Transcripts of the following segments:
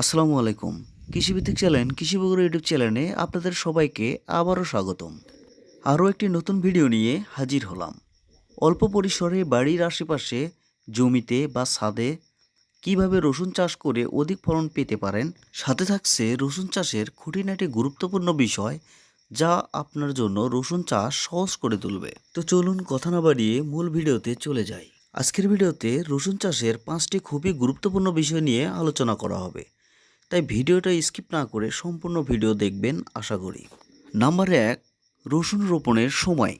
আসসালামু আলাইকুম। কৃষিভিত্তিক চ্যানেল, কৃষিবগুরু ইউটিউব চ্যানেলে আপনাদের সবাইকে আবারও স্বাগতম। আরও একটি নতুন ভিডিও নিয়ে হাজির হলাম। অল্প পরিসরে বাড়ির আশেপাশে, জমিতে বা ছাদে কীভাবে রসুন চাষ করে অধিক ফলন পেতে পারেন? সাথে থাকছে রসুন চাষের খুঁটিনাটি গুরুত্বপূর্ণ বিষয় যা আপনার জন্য রসুন চাষ সহজ করে তুলবে। তো চলুন কথা না বাড়িয়ে মূল ভিডিওতে চলে যাই। আজকের ভিডিওতে রসুন চাষের পাঁচটি খুবই গুরুত্বপূর্ণ বিষয় নিয়ে আলোচনা করা হবে। তাই ভিডিওটা স্কিপ না করে সম্পূর্ণ ভিডিও দেখবেন, আশা করি। নাম্বার এক, রসুন রোপণের সময়।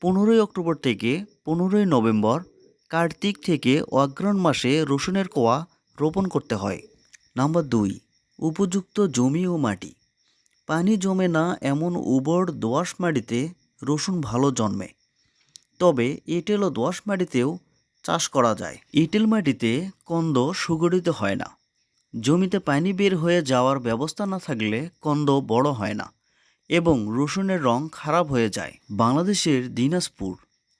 পনেরোই অক্টোবর থেকে পনেরোই নভেম্বর কার্তিক থেকে অগ্রণ মাসে রসুনের কোয়া রোপণ করতে হয়। নাম্বার দুই, উপযুক্ত জমি ও মাটি। পানি জমে না এমন উবর দোআঁশ মাটিতে রসুন ভালো জন্মে। তবে এঁটেল ও দোআঁশ মাটিতেও চাষ করা যায়। এঁটেল মাটিতে কন্দ সুগঠিত হয় না। জমিতে পানি বের হয়ে যাওয়ার ব্যবস্থা না থাকলে কন্দ বড় হয় না এবং রসুনের রং খারাপ হয়ে যায়। বাংলাদেশের দিনাজপুর,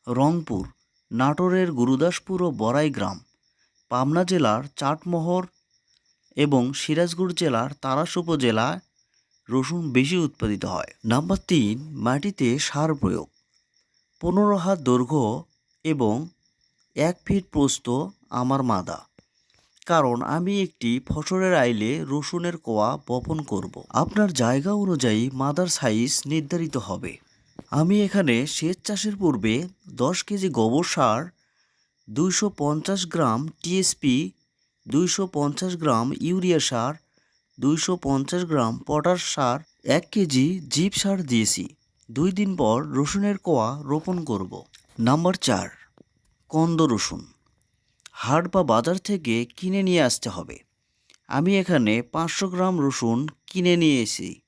রংপুর, নাটোরের গুরুদাসপুর ও বড়াই গ্রাম, পাবনা জেলার চাটমোহর এবং সিরাজগঞ্জ জেলার তারাস উপজেলায় রসুন বেশি উৎপাদিত হয়। নাম্বার তিন, মাটিতে সার প্রয়োগ। পনেরো হাত দৈর্ঘ্য এবং এক ফিট প্রস্থ আমার মাদা। কারণ আমি একটি ফসলের আইলে রসুনের কোয়া বপন করব। আপনার জায়গা অনুযায়ী মাদার সাইজ নির্ধারিত হবে। আমি এখানে সেচ চাষের পূর্বে দশ কেজি গোবর সার, দুইশো পঞ্চাশ গ্রাম টিএসপি দুইশো পঞ্চাশ গ্রাম ইউরিয়া সার, দুইশো পঞ্চাশ গ্রাম পটাশ সার, এক কেজি জিপ সার দিয়েছি। দুই দিন পর রসুনের কোয়া রোপণ করব। নাম্বার চার, কন্দ রসুন। হাট বা বাজার থেকে কিনে নিয়ে আসতে হবে। আমি এখানে পাঁচশো গ্রাম রসুন কিনে নিয়েছি।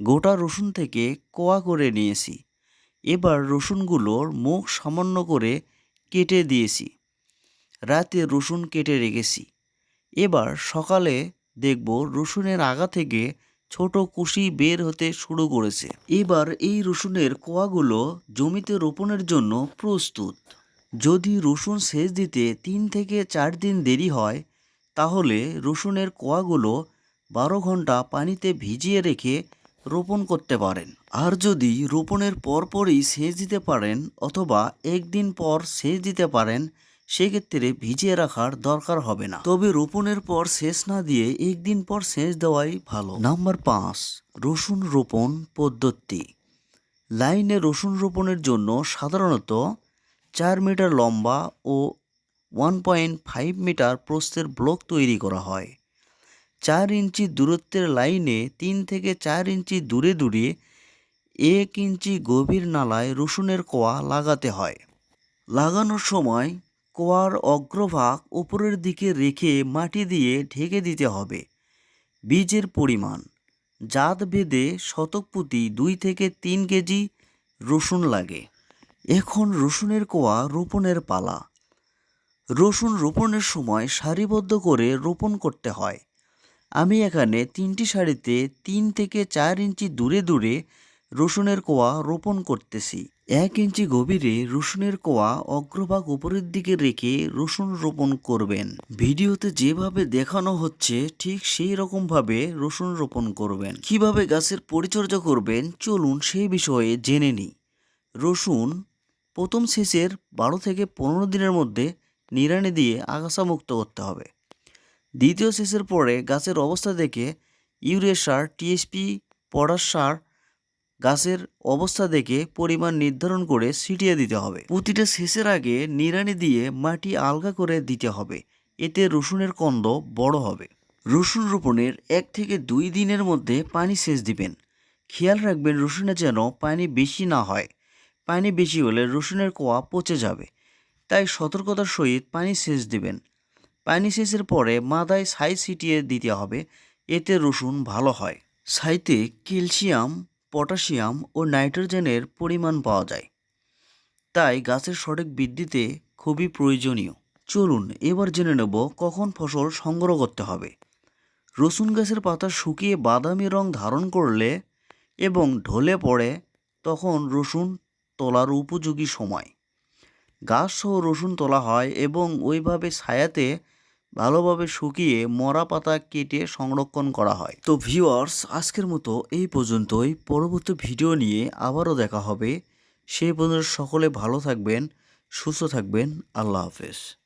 গোটা রসুন থেকে কোয়া করে নিয়েছি। এবার রসুনগুলোর মুখ সামান্য করে কেটে দিয়েছি। রাতে রসুন কেটে রেখেছি। এবার সকালে দেখব রসুনের আগা থেকে ছোট কুশি বের হতে শুরু করেছে। এবার এই রসুনের কোয়াগুলো জমিতে রোপণের জন্য প্রস্তুত। যদি রসুন সেচ দিতে তিন থেকে চার দিন দেরি হয়, তাহলে রসুনের কোয়াগুলো বারো ঘণ্টা পানিতে ভিজিয়ে রেখে রোপণ করতে পারেন। আর যদি রোপণের পরপরই সেচ দিতে পারেন অথবা একদিন পর সেচ দিতে পারেন, সেক্ষেত্রে ভিজিয়ে রাখার দরকার হবে না। তবে রোপণের পর সেচ না দিয়ে একদিন পর সেচ দেওয়াই ভালো। নাম্বার পাঁচ, রসুন রোপণ পদ্ধতি। লাইনে রসুন রোপণের জন্য সাধারণত চার মিটার লম্বা ও ওয়ান পয়েন্ট ফাইভ মিটার প্রস্থের ব্লক তৈরি করা হয়। চার ইঞ্চি দূরত্বের লাইনে তিন থেকে চার ইঞ্চি দূরে দূরে এক ইঞ্চি গভীর নালায় রসুনের কোয়া লাগাতে হয়। লাগানোর সময় কোয়ার অগ্রভাগ উপরের দিকে রেখে মাটি দিয়ে ঢেকে দিতে হবে। বীজের পরিমাণ জাত ভেদে শতক দুই থেকে তিন কেজি রসুন লাগে। এখন রসুনের কোয়া রোপণের পালা। রসুন রোপণের সময় সারিবদ্ধ করে রোপণ করতে হয়। আমি এখানে তিনটি সারিতে তিন থেকে চার ইঞ্চি দূরে দূরে রসুনের কোয়া রোপণ করতেছি। এক ইঞ্চি গভীরে রসুনের কোয়া অগ্রভাগ উপরের দিকে রেখে রসুন রোপণ করবেন। ভিডিওতে যেভাবে দেখানো হচ্ছে, ঠিক সেই রকমভাবে রসুন রোপণ করবেন। কীভাবে গাছের পরিচর্যা করবেন, চলুন সেই বিষয়ে জেনে নিই। রসুন প্রথম সেচের বারো থেকে পনেরো দিনের মধ্যে নিড়ানি দিয়ে আগাছা মুক্ত করতে হবে। দ্বিতীয় সেচের পরে গাছের অবস্থা দেখে ইউরিয়া সার, টিএসপি, পটাশ সার গাছের অবস্থা দেখে পরিমাণ নির্ধারণ করে ছিটিয়ে দিতে হবে। প্রতিটা সেচের আগে নিড়ানি দিয়ে মাটি আলগা করে দিতে হবে। এতে রসুনের কন্দ বড় হবে। রসুন রোপণের এক থেকে দুই দিনের মধ্যে পানি সেচ দিবেন। খেয়াল রাখবেন রসুনে যেন পানি বেশি না হয়। পানি বেশি হলে রসুনের কোয়া পচে যাবে। তাই সতর্কতার সহিত পানি সেচ দিবেন। পানি সেচের পরে মাদায় ছাই ছিটিয়ে দিতে হবে। এতে রসুন ভালো হয়। ছাইতে ক্যালসিয়াম, পটাশিয়াম ও নাইট্রোজেনের পরিমাণ পাওয়া যায়। তাই গাছের সঠিক বৃদ্ধিতে খুবই প্রয়োজনীয়। চলুন এবার জেনে নেব কখন ফসল সংগ্রহ করতে হবে। রসুন গাছের পাতা শুকিয়ে বাদামি রং ধারণ করলে এবং ঢলে পড়ে, তখন রসুন তোলার উপযোগী সময়। গাছ সহ রসুন তোলা হয় এবং ওইভাবে ছায়াতে ভালোভাবে শুকিয়ে মরা পাতা কেটে সংরক্ষণ করা হয়। তো ভিওয়ার্স আজকের মতো এই পর্যন্তই। পরবর্তী ভিডিও নিয়ে আবারও দেখা হবে। সেই পর্যন্ত সকলে ভালো থাকবেন, সুস্থ থাকবেন। আল্লাহ হাফেজ।